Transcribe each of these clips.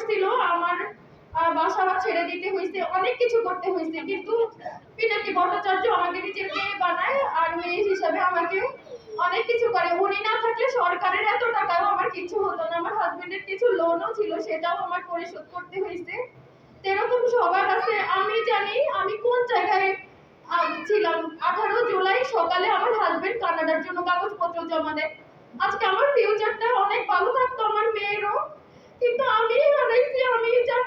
করছিল আমার বাসা ছেড়ে দিতে হয়েছে, অনেক কিছু করতে হয়েছে, কিন্তু পিনাকি ভট্টাচার্য আমাকে নিজের মেয়ে বানায় আর মেয়ে হিসাবে আমাকে অনেক কিছু করে। উনি না থাকলে সরকারের এত টাকাও আমার কিছু হতো না, আমার হাজবেন্ডের কিছু লোনও ছিল, সেটাও আমার পরিশোধ করতে হয়েছে। এরকম সবার কাছে আমি জানি, আমি কোন জায়গায় ছিলাম। আঠারো জুলাই সকালে আমার হাজবেন্ড কানাডার জন্য কাগজপত্র জমা দেয়। আজকে আমার ফিউচারটা অনেক ভালো থাকতো আমার মেয়েরও। কিন্তু আমি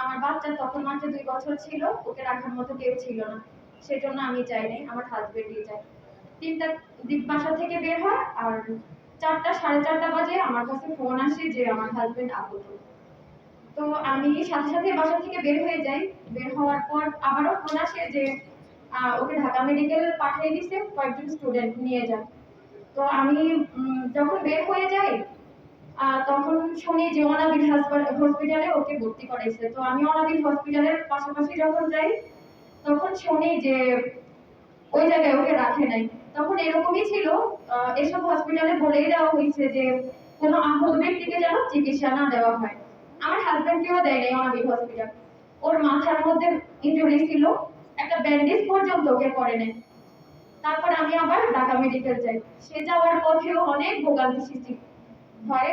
আমার বাচ্চা তখন মাত্র দুই বছর ছিল, ওকে রাখার মতো কেউ ছিল না। সেজন্য আমি যাই নাই, আমার হাজবেন্ডই যায়। তিনটা বাসা থেকে বের হয়, আর চারটা, সাড়ে চারটা বাজে আমার কাছে ফোন আসে যে আমার হাজবেন্ড আহত। তো আমি সাথে সাথে বাসা থেকে বের হয়ে যাই। বের হওয়ার পর আবারও ফোন আসে যে ওকে ঢাকা মেডিকেল পাঠিয়ে দিছে, কয়েকজন স্টুডেন্ট নিয়ে যান। তো আমি যখন বের হয়ে যাই তখন শুনি যে অনাবিল হসপিটালে ওকে ভর্তি করেছে। তো আমি অনাবিল হসপিটালের পাশাপাশি যখন যাই, তখন শুনি যে ওই জায়গায় ওকে রাখে নাই। তখন এরকমই ছিল এসব হসপিটালে বলেই দেওয়া হয়েছে যে কোনো আহত ব্যক্তিকে যেন চিকিৎসা না দেওয়া হয়। আমার হাজবেন্ডকেও দেয় নাই অনাবিল হসপিটাল ওর মাথার মধ্যে ইনজুরি ছিল, একটা ব্যান্ডেজ পর্যন্ত ওকে করে নেয় তারপর আমি আবার ঢাকা মেডিকেল যাই। সে যাওয়ার পথেও অনেক ভোগান্তি সৃষ্টি হয়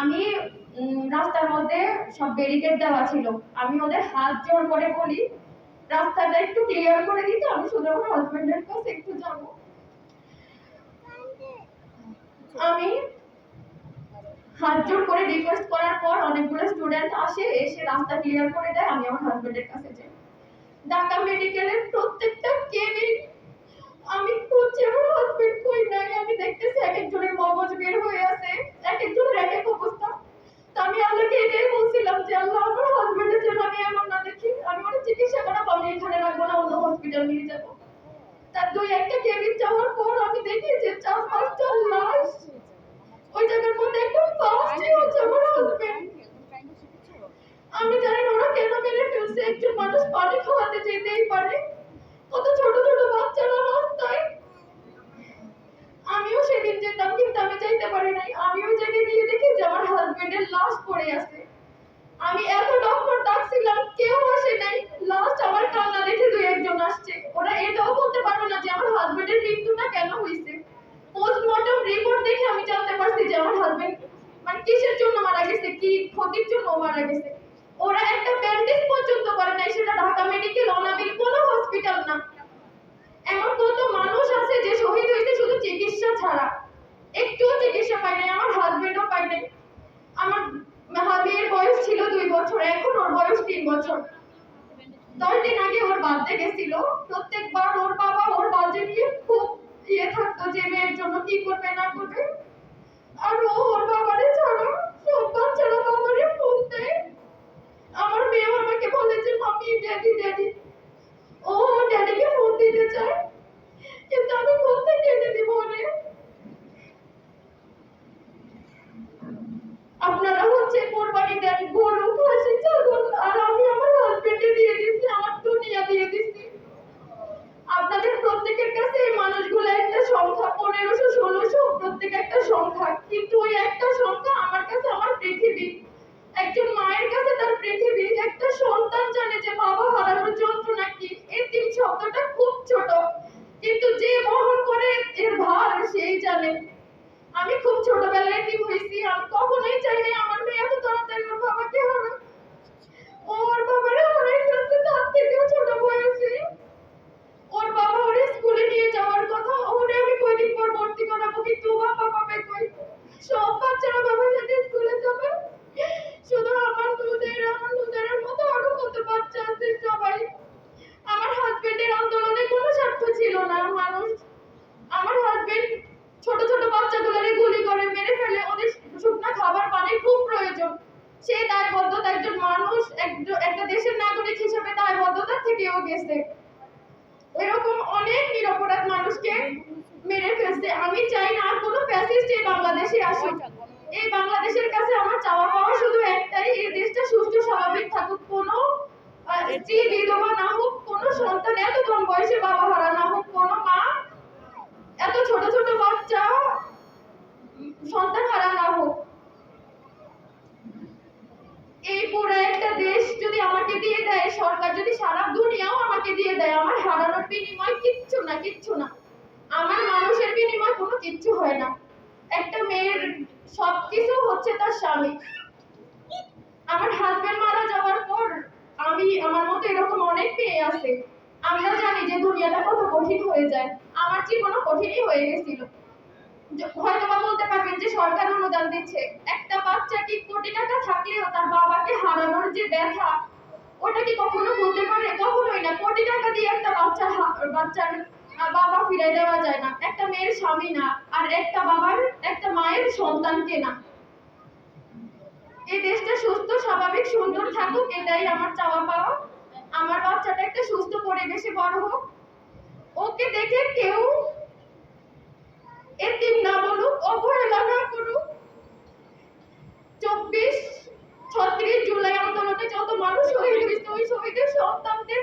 আমি রাস্তার মধ্যে সব ব্যারিকেড দেওয়া ছিল। আমি ওদের হাত জোর করে বলি, রাস্তাটা একটু ক্লিয়ার করে দিতে আমি শুধু আমার হাজবেন্ডের কাছে একটু যাব। আমি হাত জোর করে রিকোয়েস্ট করার পর অনেকগুলো স্টুডেন্ট আসে, এসে রাস্তা ক্লিয়ার করে দেয়, আমি আমার হাজবেন্ডের কাছে যাই। ঢাকা মেডিকেলের প্রত্যেকটা কেবিন আমি খুঁজছি আমার হাজবেন্ড কই নাই আমি দেখতেছি এক একজনের মগজ বের হয়ে আছে এক একজনের এক এক অবস্থা তো আমি আল্লাহকে এটাই বলছিলাম যে আল্লাহ আমার হাজবেন্ডের জন্য আমি এমন না দেখি আমি ওর চিকিৎসা করাবো আমি এখানে রাখব না অন্য হসপিটাল নিয়ে যাব দুই একটা কেবিন যাওয়ার পর আমি দেখি যে চার পাঁচটা লাশ ওই জায়গার মধ্যে একদম ফার্স্টই হচ্ছে, আমার হাজবেন্ড আমি জানি ওরা কেন মেরে ফেলছে একজন মানুষ পানি খাওয়াতে যেতেই পারে। কত ছোট ছোট বাচ্চারা রাস্তায় আমিও সেদিন যেতাম কিন্তু আমি যাইতে পারি নাই আমি ওই জায়গায় গিয়ে দেখি যে আমার হাজবেন্ডের লাশ পড়ে আছে আমি এত ডক্টর ডাকছিলাম কেউ আসে নাই লাস্ট আমার কান্না দেখে দুই একজন আসছে ওরা এটাও বলতে পারবে না যে আমার হাজবেন্ডের মৃত্যুটা কেন হয়েছে পোস্টমর্টম রিপোর্ট দেখে আমি জানতে পারছি যে আমার হাজবেন্ড মানে কিসের জন্য মারা গেছে কি ক্ষতির জন্য ও মারা ওরা একটা ব্যান্ডেজ পর্যন্ত করে নাই, সেটা ঢাকা মেডিকেল অনাবিল কোনো হসপিটাল না। এমন কত মানুষ আছে যে শহীদ হয়েছে শুধু চিকিৎসা ছাড়া। একটুও চিকিৎসা পায় নাই আমার হাজবেন্ডও পায় নাই আমার মেয়ের বয়স ছিল দুই বছর, এখন ওর বয়স তিন বছর। দশ দিন আগে ওর বার্থডে গেছিল। প্রত্যেকবার ওর বাবা ওর বার্থডে নিয়ে খুব ইয়ে থাকতো যে মেয়ের জন্য কি করবে না করবে। আর ও ওর বাবারে ছাড়া সব বাচ্চারা বাবারে ফোন দেয় আমার মেয়েও আমাকে বলে যে মামি ড্যাডি ড্যাডি ও ড্যাডিকে ফোন দিতে চায় কিন্তু আমি ফোন থেকে এনে দিব ওরে আপনারা হচ্ছে কোরবানি দেন গরু খাসি ছাগল আর আমি আমার হাজবেন্ডে দিয়ে দিচ্ছি আমার দুনিয়া দিয়ে দিচ্ছি আপনাদের প্রত্যেকের কাছে এই মানুষগুলো একটা সংখ্যা, পনেরোশো, ষোলোশো প্রত্যেক একটা সংখ্যা। কিন্তু ওই একটা সংখ্যা আমার কাছে, আমার পৃথিবী। একজন মায়ের কাছে তার পৃথিবী, একটা সন্তান জানে যে বাবা হারানোর যন্ত্রণা কি? এই তিন শব্দটা খুব ছোট। কিন্তু যে বহন করে এর ভার, সেই জানে। আমি খুব ছোটবেলায় কি হয়েছি আমি কখনোই চাই নাই আমার মেয়ে এত তাড়াতাড়ি ওর বাবাকে হারাক ওর বাবারে হারাই ফেলছে তার থেকেও ছোট বয়সে ওর বাবা ওরে স্কুলে নিয়ে যাওয়ার কথা ওরে আমি কয়দিন পর ভর্তি করাবো কিন্তু ও বাবা পাবে কই সব বাচ্চারা বাবার সাথে স্কুলে যাবে শুধু আমার দুধের আমার দুধের মতো আরও কত বাচ্চা আছে সবাই আমার হাজবেন্ডের আন্দোলনে কোনো স্বার্থ ছিল না মানুষ আমার হাজবেন্ড ছোট ছোট বাচ্চাগুলোরে গুলি করে মেরে ফেলে ওদের শুকনা খাবার পানি খুব প্রয়োজন সে দায়বদ্ধতা একজন মানুষ একটা দেশের নাগরিক হিসেবে দায়বদ্ধতা থেকেও গেছে। এরকম অনেক নিরপরাধ মানুষকে মেরে ফেলছে। আমি চাই না আর কোনো ফ্যাসিস্ট এই বাংলাদেশে আসুক। এই বাংলাদেশের কাছে আমার চাওয়া পাওয়া শুধু একটাই, এই দেশটা সুস্থ স্বাভাবিক থাকুক। কোনো স্ত্রী বিধবা না হোক, কোনো সন্তান এত কম বয়সে বাবা হারা না হোক, কোনো মা এত ছোট ছোট বাচ্চা সন্তান হারা না হোক এই পুরো একটা দেশ যদি আমাকে দিয়ে দেয়, সরকার যদি সারা দুনিয়াও আমাকে দিয়ে দেয়, আমার হারানোর বিনিময় কিচ্ছু না কিচ্ছু না। আমার মানুষের বিনিময় কোনো কিচ্ছু হয় না। একটা মেয়ের সবকিছু হচ্ছে তার স্বামী। আমার হাজবেন্ড মারা যাওয়ার পর আমি, আমার মতো এরকম অনেক মেয়ে আছে। আমরা জানি যে দুনিয়াটা কত কঠিন হয়ে যায়। আমার জীবনও কঠিনই হয়ে গেছিল। য- হয়তোবা বলতে পারবেন যে সরকার অনুদান দিচ্ছে। একটা বাচ্চা কি কোটি টাকা থাকলেও তার বাবাকে হারানোর যে ব্যথা, ওটা কি কখনো বলতে পারে? কখনোই না। কোটি টাকা দিয়ে একটা বাচ্চার বাচ্চার বাবা ফিরে দেওয়া যায় না। একটা মেয়ের স্বামী না, আর একটা বাবার, একটা মায়ের সন্তানকে না। এই দেশটা সুস্থ, স্বাভাবিক, সুন্দর থাকুক, এটাই আমার চাওয়া পাওয়া। আমার বাচ্চাটা একটা সুস্থ পরিবেশে বড় হোক। ওকে দেখে কেউ এতিম না বলুক অবহেলা না করুক। চব্বিশ, ছত্রিশ জুলাই আন্দোলনে যত মানুষ শহীদ হয়েছে ওই শহীদের সন্তানদের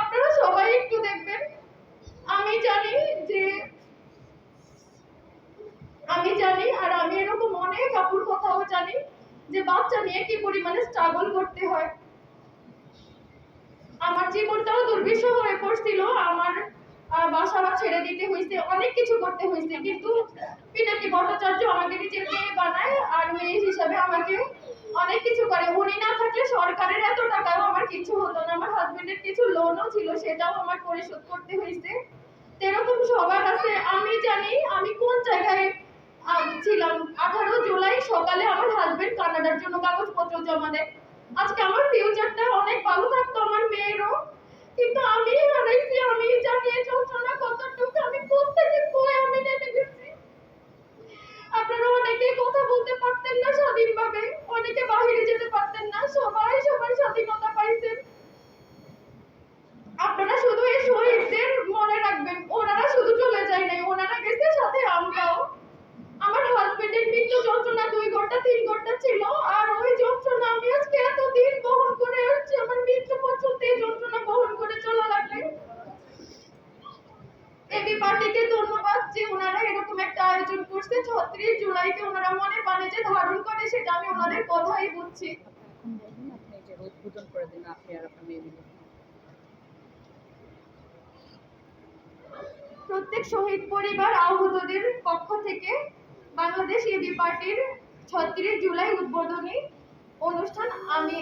আপনারা সবাই একটু দেখবেন। আমি জানি যে, আমি জানি আর আমি এরকম অনেক আপুর কথাও জানি যে বাচ্চা নিয়ে কি পরিমাণে স্ট্রাগল করতে হয়। আমার জীবনটাও দুর্বিষহ হয়ে পড়ছিল, আমার বাসা ছেড়ে দিতে হয়েছে অনেক কিছু করতে হয়েছে কিন্তু পিনাকি ভট্টাচার্য আমাকে নিজের মেয়ে বানায় আর মেয়ে হিসাবে আমাকে অনেক কিছু করে। উনি না থাকলে সরকারের এত টাকাও আমার কিছু হতো না, আমার হাজবেন্ডের কিছু লোনও ছিল, সেটাও আমার পরিশোধ করতে হয়েছে এরকম সবার আছে আমি জানি, আমি কোন জায়গায় ছিলাম? আঠারো জুলাই সকালে আমার হাজবেন্ড কানাডার জন্য কাগজপত্র জমা দেয়। আজকে আমার ফিউচারটা অনেক ভালো থাকতো আমার মেয়েরও। কিন্তু আমি জানি এই যন্ত্রণা কতটুকু আমি কোথেকে কই আমি নেমে গেছি আপনারা অনেকেই কথা বলতে পারতেন না স্বাধীনভাবে অনেকে বাহিরে যেতে পারতেন না সবাই সবার স্বাধীনতা পাইছেন আপনারা শুধু এই শহীদদের মনে রাখবেন ওনারা শুধু চলে যায় নাই ওনারা গেছে সাথে আমরাও আমার হাজবেন্ডের মৃত্যু যন্ত্রণা দুই ঘণ্টা তিন ঘণ্টা ছিল আর ওই যন্ত্রণা আমি আজকে এতদিন বহন করে আসছি আমার মৃত্যু পর্যন্ত এই যন্ত্রণা বহন করে চলা লাগবে এবি পার্টিকে ধন্যবাদ যে ওনারা এরকম একটা আয়োজন করছে। ছত্রিশ জুলাইকে ওনারা মনে পানে যে ধারণ করে, সেটা আমি ওনাদের কথাই বুঝছি প্রত্যেক শহীদ পরিবার আহতদের পক্ষ থেকে বাংলাদেশ এবি পার্টির ছত্রিশ জুলাই উদ্বোধনী অনুষ্ঠান আমি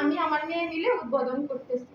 আমি আমার মেয়ে মিলে উদ্বোধন করতেছি।